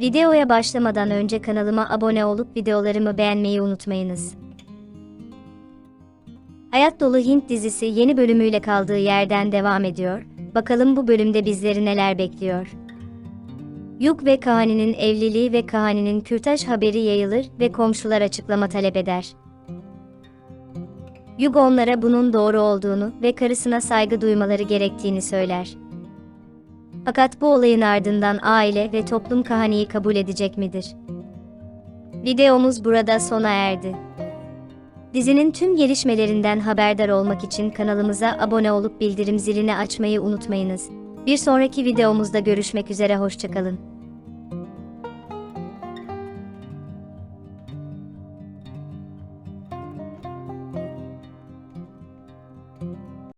Videoya başlamadan önce kanalıma abone olup videolarımı beğenmeyi unutmayınız. Hayat Dolu Hint dizisi yeni bölümüyle kaldığı yerden devam ediyor. Bakalım bu bölümde bizleri neler bekliyor. Yuk ve Kahani'nin evliliği ve Kahani'nin kürtaj haberi yayılır ve komşular açıklama talep eder. Yug onlara bunun doğru olduğunu ve karısına saygı duymaları gerektiğini söyler. Fakat bu olayın ardından aile ve toplum Kahani'yi kabul edecek midir? Videomuz burada sona erdi. Dizinin tüm gelişmelerinden haberdar olmak için kanalımıza abone olup bildirim zilini açmayı unutmayınız. Bir sonraki videomuzda görüşmek üzere hoşçakalın.